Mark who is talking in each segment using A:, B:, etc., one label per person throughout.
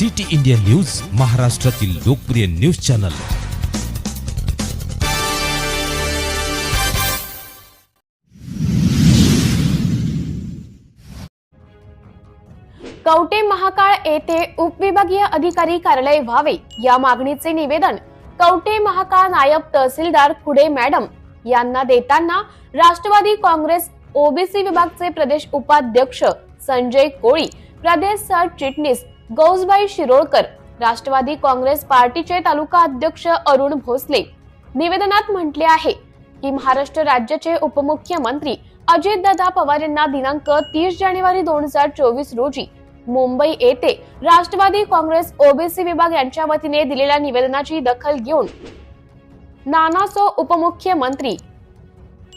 A: City India news महाराष्ट्रातील लोकप्रिय news channel.
B: Kavathe Mahakal येथे उपविभागीय अधिकारी कार्यालय व्हावे या मागणीचे निवेदन कवटे महाकाळ नायब तहसीलदार खुडे मॅडम यांना देताना राष्ट्रवादी काँग्रेस ओबीसी विभागचे प्रदेश उपाध्यक्ष संजय कोळी प्रदेश सरचिटणीस गौसबाई शिरोळकर राष्ट्रवादी काँग्रेस पार्टीचे तालुका अध्यक्ष अरुण भोसले निवेदनात म्हटले आहे की महाराष्ट्र राज्याचे उपमुख्यमंत्री अजितदादा पवार यांना दिनांक तीस जानेवारी दोन हजार चोवीस रोजी मुंबई येथे राष्ट्रवादी काँग्रेस ओबीसी विभाग यांच्या वतीने दिलेल्या निवेदनाची दखल घेऊन नानासो उपमुख्यमंत्री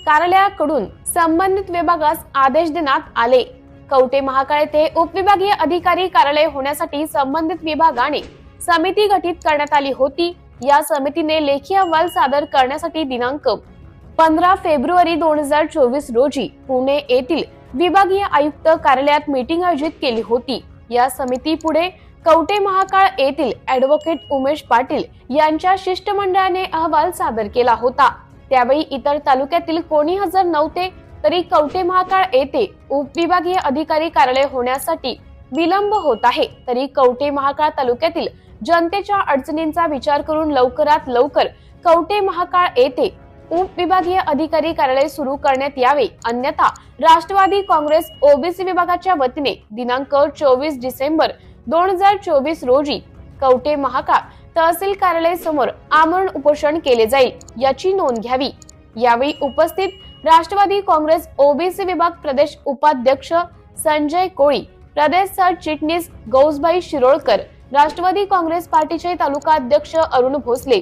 B: कार्यालयाकडून संबंधित विभागास आदेश देण्यात आले. कवटे महाकाळ येथे उपविभागीय अधिकारी कार्यालय होण्यासाठी संबंधित विभागाने समिती गठीत करण्यात आली होती. या समितीने लेखी अहवाल सादर करण्यासाठी दिनांक पंधरा फेब्रुवारी दोन हजार चोवीस रोजी पुणे येथील विभागीय आयुक्त कार्यालयात मीटिंग आयोजित केली होती. या समिती पुढे कवटे महाकाळ येथील ऍडव्होकेट उमेश पाटील यांच्या शिष्टमंडळाने अहवाल सादर केला होता. त्यावेळी इतर तालुक्यातील कोणी हजर नव्हते तरी कवटे महाकाळ येथे उपविभागीय अधिकारी कार्यालय होण्यासाठी विलंब होत आहे. तरी कवटे महाकाळ तालुक्यातील जनतेच्या अडचणींचा विचार करून लवकरात लवकर कवटे महाकाळ येथे उपविभागीय अधिकारी कार्यालय सुरू करण्यात यावे. अन्यथा राष्ट्रवादी काँग्रेस ओबीसी विभागाच्या वतीने दिनांक चोवीस डिसेंबर दोन हजार चोवीस रोजी कवटे महाकाळ तहसील कार्यालय समोर आमरण उपोषण केले जाईल याची नोंद घ्यावी. यावेळी उपस्थित राष्ट्रवादी काँग्रेस ओबीसी विभाग प्रदेश उपाध्यक्ष संजय कोळी प्रदेश सरचिटणीस गौसबाई शिरोळकर राष्ट्रवादी काँग्रेस पार्टीचे तालुका अध्यक्ष अरुण भोसले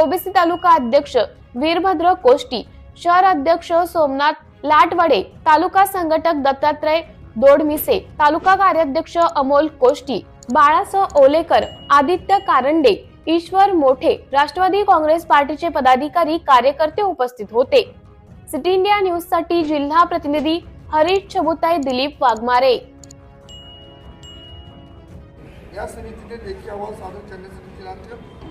B: ओबीसी तालुका अध्यक्ष वीरभद्र कोष्टी शहर अध्यक्ष सोमनाथ लाटवाडे तालुका संघटक दत्तात्रय दोडमिसे तालुका कार्याध्यक्ष अमोल कोष्टी बाळासह ओलेकर आदित्य कारंडे ईश्वर मोठे राष्ट्रवादी काँग्रेस पार्टीचे पदाधिकारी कार्यकर्ते उपस्थित होते. सिटी इंडिया न्यूजसाठी जिल्हा प्रतिनिधी हरीश छबुताई दिलीप वाघमारे.
C: या समितीने लेखी अहवाल सादर करण्यासाठी दिनांक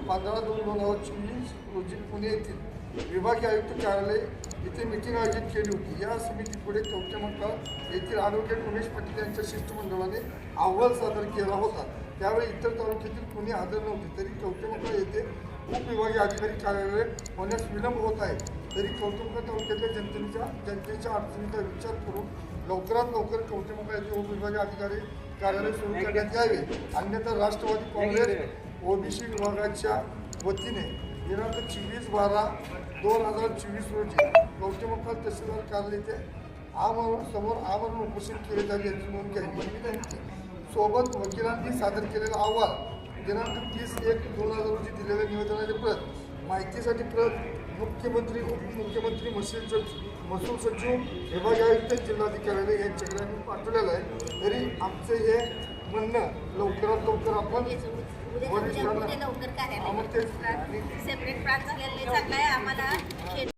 C: पंधरा दोन दोन हजार चोवीस रोजी पुणे येथील विभागीय आयुक्त कार्यालय येथे मिटिंग आयोजित केली होती. या समितीपुढे मंडळात येथील ॲडव्होकेट उमेश पाटील यांच्या शिष्टमंडळाने अहवाल सादर केला होता. त्यावेळी इतर तालुक्यातील पुणे हजर नव्हते तरी कवटेमंकाळ येथे उपविभागीय अधिकारी कार्यालय होण्यास विलंब होत आहे. तरी कवटेमंकाळ तालुक्यातल्या जनतेच्या जनतेच्या अडचणीचा विचार करून लवकरात लवकर येथे उपविभागीय अधिकारी कार्यालय सुरू करण्यात यावे. अन्यथा राष्ट्रवादी काँग्रेस ओबीसी विभागाच्या वतीने दिनांक चोवीस बारा दोन हजार चोवीस रोजी कवटेमंकाळ तहसीलदार कार्यालय येथे आमरण समोर आमरण उपोषण केले जाईल याची नोंद घ्यावी. सोबत वकिलांनी सादर केलेला अहवाल दिनांक तीस एक दोन हजार रोजी दिलेल्या निवेदनाची प्रत माहितीसाठी प्रत मुख्यमंत्री उपमुख्यमंत्री महसूल सचिव महसूल सचिव विभागीय आयुक्त जिल्हाधिकारी यांच्याकडे आम्ही पाठवलेलं आहे. तरी आमचं हे म्हणणं लवकरात लवकर आपण वरिष्ठांना
D: सेपरेट प्रांत झालेले चांगला आहे. आम्हाला